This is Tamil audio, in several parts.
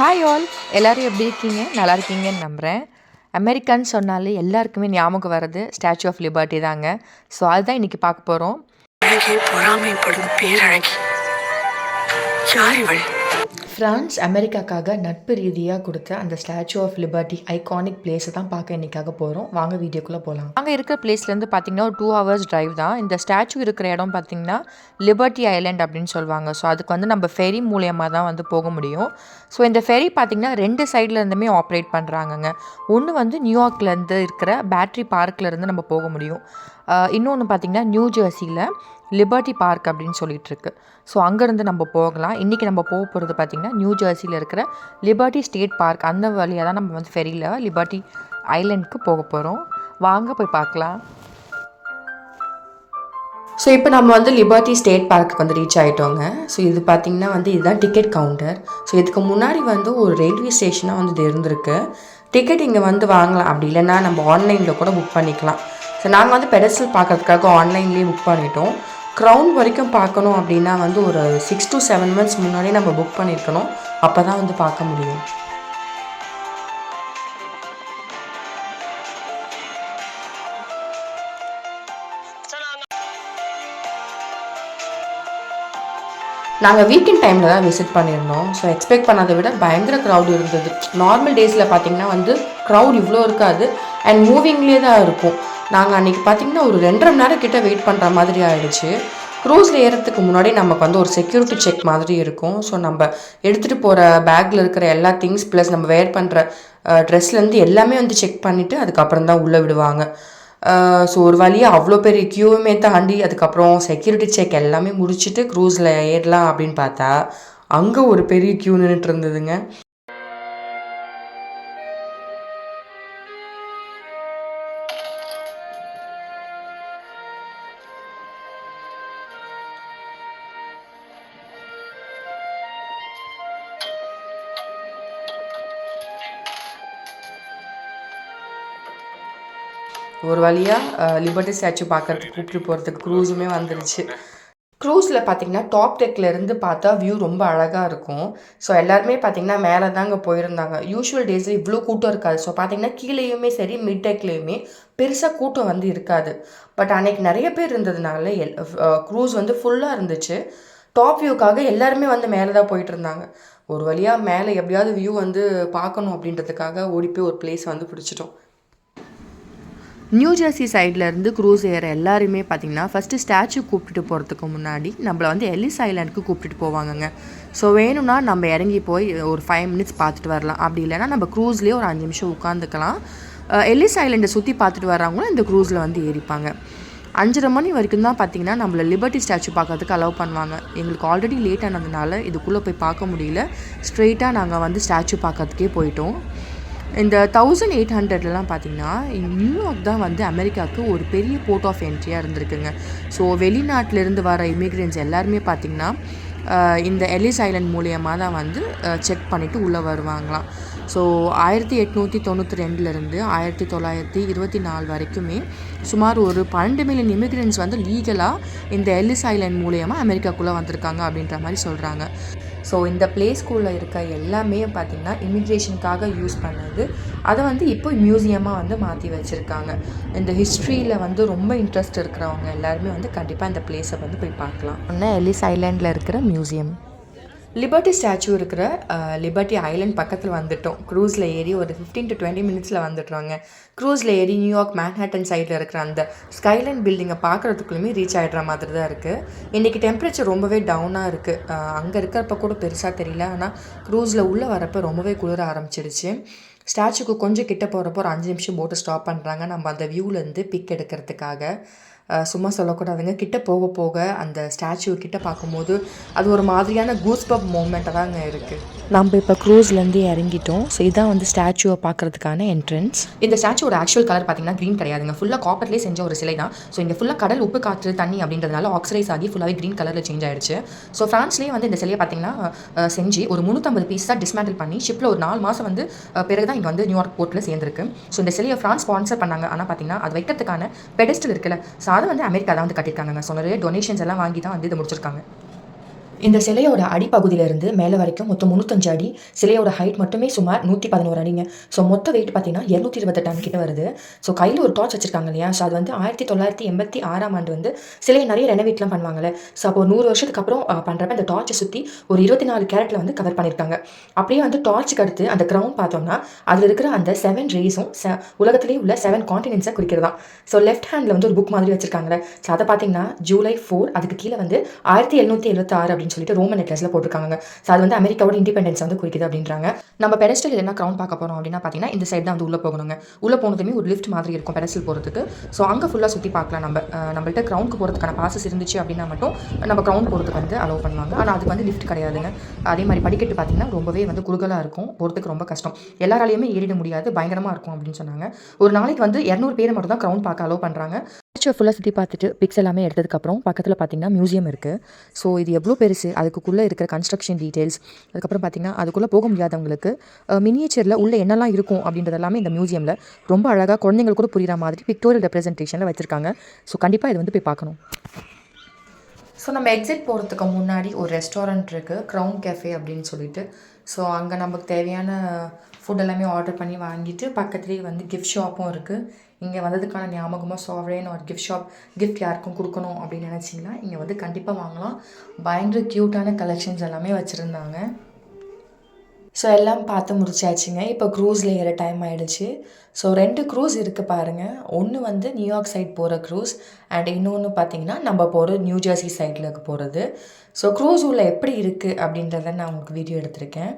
ஹாய் ஆல் எல்லோரும் எப்படி இருக்கீங்க? நல்லா இருக்கீங்கன்னு நம்புகிறேன் அமெரிக்கான்னு சொன்னாலே எல்லாருக்குமே ஞாபகம் வர்றது ஸ்டாச்சு ஆஃப் லிபர்ட்டி தாங்க. ஸோ அதுதான் இன்றைக்கி பார்க்க போகிறோம் பொறாமைப்படும் பேரழகி. யார் இவள்? ஃப்ரான்ஸ் அமெரிக்காக்காக நட்பு ரீதியாக கொடுத்த அந்த ஸ்டாச்சு ஆஃப் லிபர்ட்டி ஐகானிக் பிளேஸை தான் பார்க்க இன்னைக்காக போகிறோம் வாங்க வீடியோக்குள்ளே போகலாம் அங்கே இருக்கிற பிளேஸ்லேருந்து பார்த்தீங்கன்னா ஒரு டூ ஹவர்ஸ் டிரைவ் தான். இந்த ஸ்டாச்சு இருக்கிற இடம் பார்த்தீங்கன்னா லிபர்ட்டி ஐலாண்ட் அப்படின்னு சொல்லுவாங்க. ஸோ அதுக்கு வந்து நம்ம ஃபெரி மூலியமாக தான் வந்து போக முடியும். ஸோ இந்த ஃபெரி பார்த்தீங்கன்னா ரெண்டு சைடில் இருந்துமே ஆப்ரேட் பண்ணுறாங்கங்க ஒன்று வந்து நியூயார்க்லேருந்து இருக்கிற பேட்ரி பார்க்லேருந்து நம்ம போக முடியும். இன்னொன்று பார்த்தீங்கன்னா நியூ ஜெர்சியில் லிபர்ட்டி பார்க் அப்படின்னு சொல்லிட்டு இருக்கு ஸோ அங்கேருந்து நம்ம போகலாம். இன்றைக்கி நம்ம போக போகிறது பார்த்திங்கன்னா நியூ ஜெர்சியில் இருக்கிற லிபர்ட்டி ஸ்டேட் பார்க். அந்த வழியாக தான் நம்ம வந்து ஃபெரியில் லிபர்ட்டி ஐலண்ட்க்கு போக போகிறோம் வாங்க போய் பார்க்கலாம். ஸோ இப்போ நம்ம வந்து லிபர்ட்டி ஸ்டேட் பார்க்கு வந்து ரீச் ஆகிட்டோங்க ஸோ இது பார்த்திங்கன்னா வந்து இதுதான் டிக்கெட் கவுண்டர் ஸோ இதுக்கு முன்னாடி வந்து ஒரு ரயில்வே ஸ்டேஷனாக வந்து இது இருந்திருக்கு. டிக்கெட் இங்கே வந்து வாங்கலாம். அப்படி இல்லைன்னா நம்ம ஆன்லைனில் கூட புக் பண்ணிக்கலாம். ஸோ நாங்கள் வந்து பெடஸ்டல் பார்க்கறதுக்காக ஆன்லைன்லேயே புக் பண்ணிட்டோம். க்ரௌண்ட் வரைக்கும் பார்க்கணும் அப்படின்னா வந்து ஒரு சிக்ஸ் டு செவன் மந்த்ஸ் முன்னாடியே நம்ம புக் பண்ணியிருக்கணும் அப்போ தான் வந்து பார்க்க முடியும். நாங்கள் வீக்கெண்ட் டைமில் தான் விசிட் பண்ணியிருந்தோம். ஸோ எக்ஸ்பெக்ட் பண்ணதை விட பயங்கர க்ரௌட் இருந்தது. நார்மல் டேஸில் பார்த்தீங்கன்னா வந்து க்ரௌட் இவ்வளோ இருக்காது. அண்ட் மூவிங்லேயே தான் இருக்கும். நாங்கள் அன்றைக்கி பார்த்தீங்கன்னா ஒரு ரெண்டரை மணி நேரம் கிட்டே வெயிட் பண்ணுற மாதிரி ஆகிடுச்சு க்ரூஸில் ஏறுறதுக்கு முன்னாடி நமக்கு வந்து ஒரு செக்யூரிட்டி செக் மாதிரி இருக்கும். ஸோ நம்ம எடுத்துகிட்டு போகிற பேக்கில் இருக்கிற எல்லா திங்ஸ் ப்ளஸ் நம்ம வேர் பண்ணுற ட்ரெஸ்லேருந்து எல்லாமே வந்து செக் பண்ணிவிட்டு அதுக்கப்புறம் தான் உள்ளே விடுவாங்க. ஸோ ஒரு வழியாக அவ்வளோ பெரிய க்யூவுமே தாண்டி அதுக்கப்புறம் செக்யூரிட்டி செக் எல்லாமே முடிச்சுட்டு க்ரூஸில் ஏறலாம் அப்படின்னு பார்த்தா அங்கே ஒரு பெரிய க்யூ நின்றுட்டு இருந்ததுங்க. ஒரு வழியாக லிபர்ட்டி ஸ்டாச்சு பார்க்கறதுக்கு கூப்பிட்டு போகிறதுக்கு க்ரூஸுமே வந்துருச்சு. க்ரூஸில் பார்த்தீங்கன்னா டாப் டெக்லேருந்து பார்த்தா வியூ ரொம்ப அழகாக இருக்கும். ஸோ எல்லாருமே பார்த்தீங்கன்னா மேலே தாங்க போயிருந்தாங்க. யூஷுவல் டேஸில் இவ்வளோ கூட்டம் இருக்காது. ஸோ பார்த்தீங்கன்னா கீழேயுமே சரி மிட் டெக்லேயுமே பெருசாக கூட்டம் வந்து இருக்காது. பட் அன்னைக்கு நிறைய பேர் இருந்ததுனால எல் க்ரூஸ் வந்து ஃபுல்லாக இருந்துச்சு. டாப் வியூக்காக எல்லாருமே வந்து மேலே தான் போயிட்டு இருந்தாங்க. ஒரு வழியாக மேலே எப்படியாவது வியூ வந்து பார்க்கணும் அப்படின்றதுக்காக ஓடி போய் ஒரு பிளேஸ் வந்து பிடிச்சிட்டோம். நியூ ஜெர்சி சைட்லேருந்து க்ரூஸ் ஏற எல்லாருமே பார்த்தீங்கன்னா ஃபஸ்ட்டு ஸ்டாச்சு கூப்பிட்டு போகிறதுக்கு முன்னாடி நம்மளை வந்து எல்லிஸ் ஐலாண்டுக்கு கூப்பிட்டு போவாங்கங்க. ஸோ வேணும்னா நம்ம இறங்கி போய் ஒரு ஃபைவ் மினிட்ஸ் பார்த்துட்டு வரலாம். அப்படி இல்லைன்னா நம்ம க்ரூஸ்லேயே ஒரு அஞ்சு நிமிஷம் உட்காந்துக்கலாம் எல்லிஸ் ஐலாண்டை சுற்றி பார்த்துட்டு வர்றவங்களும் இந்த க்ரூஸில் வந்து ஏறிப்பாங்க. அஞ்சரை மணி வரைக்கும் தான் பார்த்தீங்கன்னா நம்மளை லிபர்ட்டி ஸ்டாச்சு பார்க்கறதுக்கு அலோவ் பண்ணுவாங்க. எங்களுக்கு ஆல்ரெடி லேட் ஆனதுனால இதுக்குள்ளே போய் பார்க்க முடியல. ஸ்ட்ரெயிட்டாக நாங்கள் வந்து ஸ்டாச்சு பார்க்கறதுக்கே போயிட்டோம். இந்த தௌசண்ட் எயிட் ஹண்ட்ரட்லலாம் பார்த்தீங்கன்னா நியூயார்க் தான் வந்து அமெரிக்காவுக்கு ஒரு பெரிய போர்ட் ஆஃப் என்ட்ரியாக இருந்திருக்குங்க. ஸோ வெளிநாட்டிலேருந்து வர இமிக்ரெண்ட்ஸ் எல்லாருமே பார்த்திங்கன்னா இந்த எல்லிஸ் ஐலண்ட் மூலியமாக தான் வந்து செக் பண்ணிவிட்டு உள்ளே வருவாங்களாம். ஸோ ஆயிரத்தி எட்நூற்றி தொண்ணூற்றி ரெண்டுலேருந்து ஆயிரத்தி தொள்ளாயிரத்தி இருபத்தி நாலு வரைக்குமே சுமார் ஒரு பன்னெண்டு மில்லியன் இமிக்ரெண்ட்ஸ் வந்து லீகலாக இந்த எல்லிஸ் ஐலண்ட் மூலியமாக அமெரிக்காக்குள்ளே வந்திருக்காங்க அப்படின்ற மாதிரி சொல்கிறாங்க ஸோ இந்த ப்ளே ஸ்கூலில் இருக்க எல்லாமே பார்த்திங்கன்னா இமிக்ரேஷனுக்காக யூஸ் பண்ணது. அதை வந்து இப்போ மியூசியமாக வந்து மாற்றி வச்சுருக்காங்க. இந்த ஹிஸ்ட்ரியில் வந்து ரொம்ப இன்ட்ரெஸ்ட் இருக்கிறவங்க எல்லாருமே வந்து கண்டிப்பாக இந்த பிளேஸை வந்து போய் பார்க்கலாம். ஒன்று எலிஸ் ஐலாண்டில் இருக்கிற மியூசியம் லிபர்ட்டி ஸ்டாச்சு இருக்கிற லிபர்ட்டி ஐலண்ட் பக்கத்தில் வந்துட்டோம். க்ரூஸில் ஏறி ஒரு ஃபிஃப்டீன் டு டுவெண்ட்டி மினிட்ஸில் வந்துட்டுருவாங்க க்ரூஸில் ஏறி நியூயார்க் மேன்ஹாட்டன் சைடில் இருக்கிற அந்த ஸ்கைலைன் பில்டிங்கை பார்க்குறதுக்குள்ளுமே ரீச் ஆகிடுற மாதிரி தான் இருக்குது இன்றைக்கி டெம்பரேச்சர் ரொம்பவே டவுனாக இருக்குது அங்கே இருக்கிறப்ப கூட பெருசாக தெரியல. ஆனால் க்ரூஸில் உள்ளே வரப்போ ரொம்பவே குளிர ஆரம்பிச்சிடுச்சு. ஸ்டாச்சுக்கு கொஞ்சம் கிட்ட போகிறப்போ ஒரு அஞ்சு நிமிஷம் போட்டு ஸ்டாப் பண்ணுறாங்க நம்ம அந்த வியூலேருந்து பிக் எடுக்கிறதுக்காக. சும்மா சொல்லக்கூடாதுங்க. கிட்ட போக போக அந்த ஸ்டாச்சு கிட்ட பார்க்கும்போது அது ஒரு மாதிரியான கூஸ் பப் மூமெண்ட்டாக தாங்க இருக்குது நம்ம இப்போ க்ரூஸ்லேருந்து இறங்கிட்டோம். ஸோ இதான் வந்து ஸ்டாச்சுவை பார்க்குறதுக்கான என்ட்ரன்ஸ் இந்த ஸ்டாச்சுவோட ஆக்சுவல் கலர் பார்த்தீங்கன்னா க்ரீன் கிடையாதுங்க. ஃபுல்லாக காப்பர்லேயே செஞ்ச ஒரு சிலை தான். ஸோ இங்கே ஃபுல்லாக கடல் உப்பு காற்று தண்ணி அப்படின்றதுனால ஆக்சிடைஸ் ஆகி ஃபுல்லாகவே க்ரீன் கலரில் சேஞ்ச் ஆயிடுச்சு. ஸோ ஃப்ரான்ஸ்லேயே வந்து இந்த சிலையை பார்த்தீங்கன்னா செஞ்சு ஒரு முந்நூற்றம்பது பீஸாக டிஸ்மேண்டில் பண்ணி ஷிப்பில் ஒரு நாலு மாதம் வந்து பிறகு தான் இங்கே வந்து நியூயார்க் போர்ட்டில் சேர்ந்துருக்கு. ஸோ இந்த சிலையை ஃப்ரான்ஸ் ஸ்பான்சர் பண்ணாங்க. ஆனால் பார்த்தீங்கன்னா அது வைக்கிறதுக்கான பெடஸ்டல் இருக்குல்ல. ஸோ அது வந்து அமெரிக்கா தான் வந்து கட்டியிருக்காங்க ஸோ நிறைய டொனேஷன்ஸ் எல்லாம் வாங்கி தான் வந்து இதை முடிச்சிருக்காங்க. இந்த சிலையோட அடிப்பகுதியிலேருந்து மேலே வரைக்கும் மொத்தம் முந்நூற்றஞ்சு அடி. சிலையோட ஹைட் மட்டுமே சுமார் நூற்றி பதினோரு அடிங்க. ஸோ மொத்த வெயிட் பார்த்தீங்கன்னா இரநூத்தி இருபத்தி டன் கிட்ட வருது. ஸோ கையில் ஒரு டார்ச் வச்சிருக்காங்க இல்லையா? ஸோ அது வந்து ஆயிரத்தி தொள்ளாயிரத்தி எண்பத்தி ஆறாம் ஆண்டு வந்து சிலையை நிறைய ரெனவேட்லாம் பண்ணுவாங்கல்ல. ஸோ அப்போ நூறு வருஷத்துக்கு அப்புறம் பண்ணுறப்ப அந்த இந்த டார்ச்சை சுற்றி ஒரு இருபத்தி நாலு கேரட்டில் வந்து கவர் பண்ணியிருக்காங்க அப்படியே வந்து டார்ச்சுக்கு அடுத்து அந்த கிரவுண்ட் பார்த்தோம்னா அதில் இருக்கிற அந்த செவன் ரேஸும் செ உலகத்துலேயே உள்ள செவன் காண்டினென்ட்ஸை குறிக்கிறதா ஸோ லெஃப்ட் ஹேண்டில் வந்து ஒரு புக் மாதிரி வச்சிருக்காங்களே ஸோ அதை பார்த்தீங்கன்னா ஜூலை ஃபோர் அதுக்கு கீழே வந்து ஆயிரத்தி எழுநூற்றி எழுபத்தாறு அப்படின்னு சொல்லிட்டு ரோமன் நெக்லஸில் போட்டிருக்காங்க ஸோ அது வந்து அமெரிக்காவோட இண்டிபெண்டன்ஸ் வந்து குறிக்குது அப்படின்றாங்க. நம்ம பெடஸ்டல் என்ன க்ரௌன் பார்க்க போகிறோம் அப்படின்னா பார்த்தீங்கன்னா இந்த சைடு தான் வந்து உள்ளே போகணுங்க. உள்ளே போனதுமே ஒரு லிஃப்ட் மாதிரி இருக்கும் பெடஸ்டல் போகிறதுக்கு ஸோ அங்கே ஃபுல்லாக சுற்றி பார்க்கலாம் நம்ம. நம்மள்ட்ட க்ரௌனுக்கு போகிறதுக்கான பாசஸ் இருந்துச்சு அப்படின்னா மட்டும் நம்ம க்ரௌண்ட் போகிறதுக்கு வந்து அலோவ் பண்ணுவாங்க. ஆனால் அதுக்கு வந்து லிஃப்ட் கிடையாதுங்க. அதே மாதிரி படிக்கட்டு பார்த்தீங்கன்னா ரொம்பவே வந்து குறுகலாக இருக்கும். போகிறதுக்கு ரொம்ப கஷ்டம். எல்லாராலையுமே ஏறிட முடியாது. பயங்கரமாக இருக்கும் அப்படின்னு சொன்னாங்க. ஒரு நாளைக்கு வந்து இரநூறு பேர் மட்டும் தான் க்ரௌண்ட் பார்க்க அலோவ் பண்ணுறாங்க ஸ்டாச்சுவை ஃபுல்லாக சுற்றி பார்த்துட்டு பிக்ஸ் எல்லாமே எடுத்ததுக்கப்புறம் பக்கத்தில் பார்த்தீங்கன்னா மியூசியம் இருக்குது ஸோ இது எவ்வளோ பெருசு? அதுக்குள்ளே இருக்கிற கன்ஸ்ட்ரக்ஷன் டீட்டெயில்ஸ் அதுக்கப்புறம் பார்த்தீங்கன்னா அதுக்குள்ளே போக முடியாதவங்களுக்கு மினியேச்சரில் உள்ளே என்னெல்லாம் இருக்கும் அப்படின்றது எல்லாமே இந்த மியூசியமில் ரொம்ப அழகாக குழந்தைங்களுக்கு கூட புரிகிற மாதிரி பிக்டோரியல் ரெப்ரசன்டேஷனில் வச்சுருக்காங்க. ஸோ கண்டிப்பாக இது வந்து போய் பார்க்கணும். ஸோ நம்ம எக்ஸிட் போகிறதுக்கு முன்னாடி ஒரு ரெஸ்டாரண்ட் இருக்குது க்ரௌன் கேஃபே அப்படின்னு சொல்லிட்டு. ஸோ அங்கே நமக்கு தேவையான ஃபுட் எல்லாமே ஆர்டர் பண்ணி வாங்கிட்டு பக்கத்துலேயே வந்து கிஃப்ட் ஷாப்பும் இருக்குது இங்கே வந்ததுக்கான ஞாபகமாக சாவரேன் ஒரு கிஃப்ட் ஷாப் கிஃப்ட் யாருக்கும் கொடுக்கணும் அப்படின்னு நினச்சிங்கன்னா இங்கே வந்து கண்டிப்பாக வாங்கலாம். பயங்கர க்யூட்டான கலெக்ஷன்ஸ் எல்லாமே வச்சுருந்தாங்க. ஸோ எல்லாம் பார்த்து முடிச்சாச்சுங்க. இப்போ க்ரூஸில் ஏற டைம் ஆகிடுச்சு ஸோ ரெண்டு க்ரூஸ் இருக்குது பாருங்கள் ஒன்று வந்து நியூயார்க் சைட் போகிற க்ரூஸ் அண்ட் இன்னொன்று பார்த்தீங்கன்னா நம்ம போகிற நியூ ஜெர்சி சைடில் போகிறது ஸோ க்ரூஸ் உள்ள எப்படி இருக்குது அப்படின்றத நான் உங்களுக்கு வீடியோ எடுத்திருக்கேன்.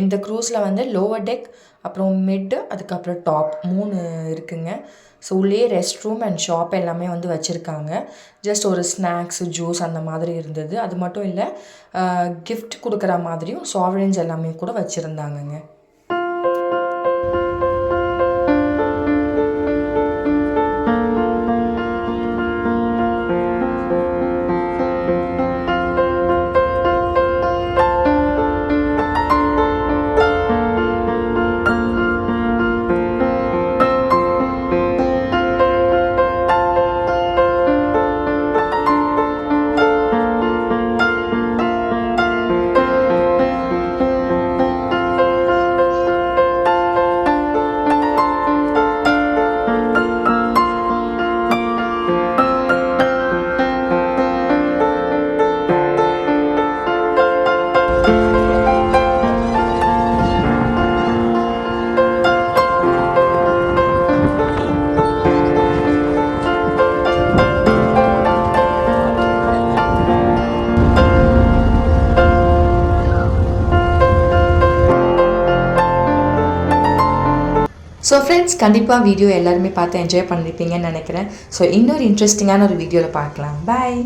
இந்த க்ரூஸில் வந்து லோவர் டெக் அப்புறம் மிட் அதுக்கப்புறம் டாப் மூணு இருக்குங்க. ஸோ உள்ளே ரெஸ்ட் ரூம் அண்ட் ஷாப் எல்லாமே வந்து வச்சுருக்காங்க. ஜஸ்ட் ஒரு ஸ்நாக்ஸ் ஜூஸ் அந்த மாதிரி இருந்தது. அது மட்டும் இல்லை கிஃப்ட் கொடுக்குற மாதிரியும் சாவரன்ஸ் எல்லாமே கூட வச்சுருந்தாங்கங்க. ஸோ ஃப்ரெண்ட்ஸ் கண்டிப்பாக வீடியோ எல்லாருமே பார்த்து என்ஜாய் பண்ணியிருப்பீங்கன்னு நினைக்கிறேன். ஸோ இன்னொரு இன்ட்ரெஸ்டிங்கான ஒரு வீடியோவில் பார்க்கலாம். பாய்